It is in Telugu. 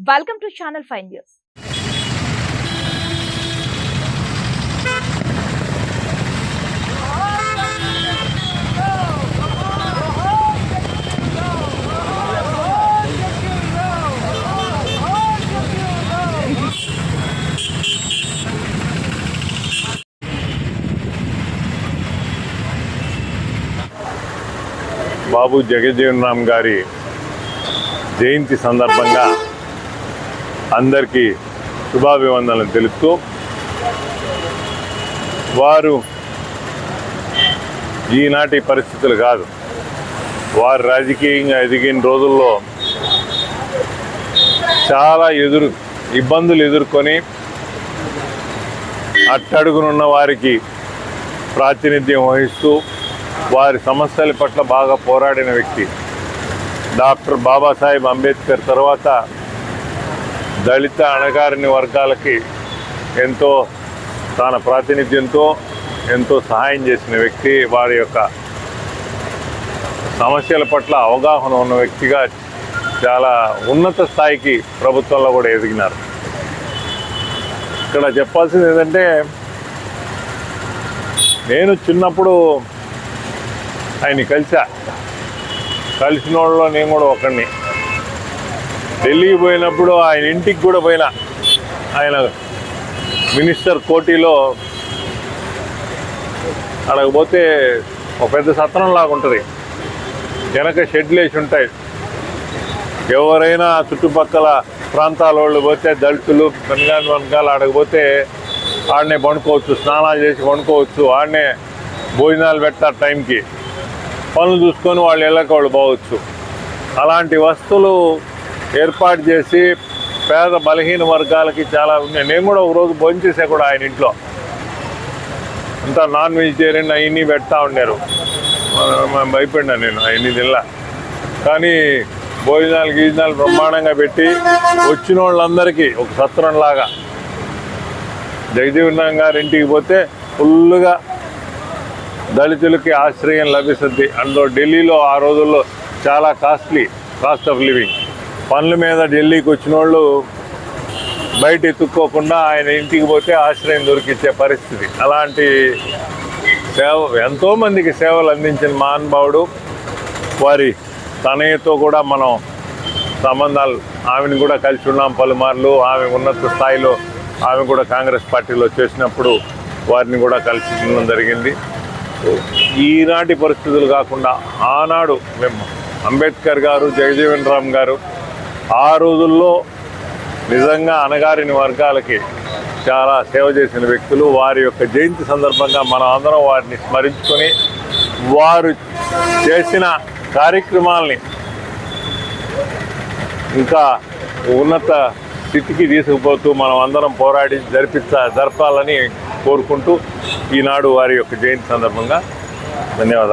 Welcome to channel five news Babu Jagjivan Ram గారి జయంతి సందర్భంగా అందరికీ శుభాభివందనలు తెలుపుతూ వారు ఈనాటి పరిస్థితులు కాదు. వారు రాజకీయంగా ఎదిగిన రోజుల్లో చాలా ఎదురు ఇబ్బందులు ఎదుర్కొని అట్టడుగునున్న వారికి ప్రాతినిధ్యం వహిస్తూ వారి సమస్యల పట్ల బాగా పోరాడిన వ్యక్తి డాక్టర్ బాబాసాహెబ్ అంబేద్కర్ తర్వాత దళిత అణగారిన వర్గాలకి ఎంతో తన ప్రాతినిధ్యంతో ఎంతో సహాయం చేసిన వ్యక్తి వారి యొక్క సమస్యల పట్ల అవగాహన ఉన్న వ్యక్తిగా చాలా ఉన్నత స్థాయికి ప్రభుత్వంలో కూడా ఎదిగినారు. ఇక్కడ చెప్పాల్సింది ఏంటంటే నేను చిన్నప్పుడు ఆయన్ని కలిసా. కలిసిన వాళ్ళలో నేను కూడా ఒకడిని. ఢిల్లీకి పోయినప్పుడు ఆయన ఇంటికి కూడా పోయిన. ఆయన మినిస్టర్ కోటిలో అడగపోతే ఒక పెద్ద సత్రం లాగా ఉంటుంది. వెనక షెడ్లు వేసి ఉంటాయి. ఎవరైనా చుట్టుపక్కల ప్రాంతాల వాళ్ళు పోతే దళితులు బెంగాల్ వనకాలు అడగపోతే ఆడనే పండుకోవచ్చు స్నానాలు చేసి పండుకోవచ్చు ఆడనే భోజనాలు పెట్టారు టైంకి. పనులు చూసుకొని వాళ్ళు వెళ్ళక వాళ్ళు పోవచ్చు. అలాంటి వస్తువులు ఏర్పాటు చేసి పేద బలహీన వర్గాలకి చాలా ఉన్నాయి. నేను కూడా ఒక రోజు భోంచేసా కూడా ఆయన ఇంట్లో. అంతా నాన్ వెజిటేరియన్ అవన్నీ పెడతా ఉన్నారు. భయపడినా నేను అవన్నీ తినలా కానీ భోజనాలు గీజనాలు బ్రహ్మాండంగా పెట్టి వచ్చిన వాళ్ళందరికీ ఒక సత్రంలాగా లాగా గారి ఇంటికి పోతే ఫుల్గా దళితులకి ఆశ్రయం లభిస్తుంది. అందులో ఢిల్లీలో ఆ రోజుల్లో చాలా కాస్ట్లీ కాస్ట్ ఆఫ్ లివింగ్. పనుల మీద ఢిల్లీకి వచ్చిన వాళ్ళు బయట ఎత్తుక్కోకుండా ఆయన ఇంటికి పోతే ఆశ్రయం దొరికిచ్చే పరిస్థితి. అలాంటి సేవ ఎంతోమందికి సేవలు అందించిన మహానుభావుడు వారి తనయ్యతో కూడా మనం సంబంధాలు ఆమెను కూడా కలిసి ఉన్నాం పలుమార్లు ఆమె ఉన్నత స్థాయిలో ఆమె కూడా కాంగ్రెస్ పార్టీలో చేసినప్పుడు వారిని కూడా కలిసి ఉండడం జరిగింది. ఈనాటి పరిస్థితులు కాకుండా ఆనాడు మేము అంబేద్కర్ గారు జగజీవన్ రామ్ గారు ఆ రోజుల్లో నిజంగా అణగారిన వర్గాలకి చాలా సేవ చేసిన వ్యక్తులు వారి యొక్క జయంతి సందర్భంగా మనం అందరం వారిని స్మరించుకొని వారు చేసిన కార్యక్రమాల్ని ఇంకా ఉన్నత స్థితికి తీసుకుపోతూ మనం అందరం పోరాడి జరిపించ జరపాలని కోరుకుంటూ ఈనాడు వారి యొక్క జయంతి సందర్భంగా ధన్యవాదాలు.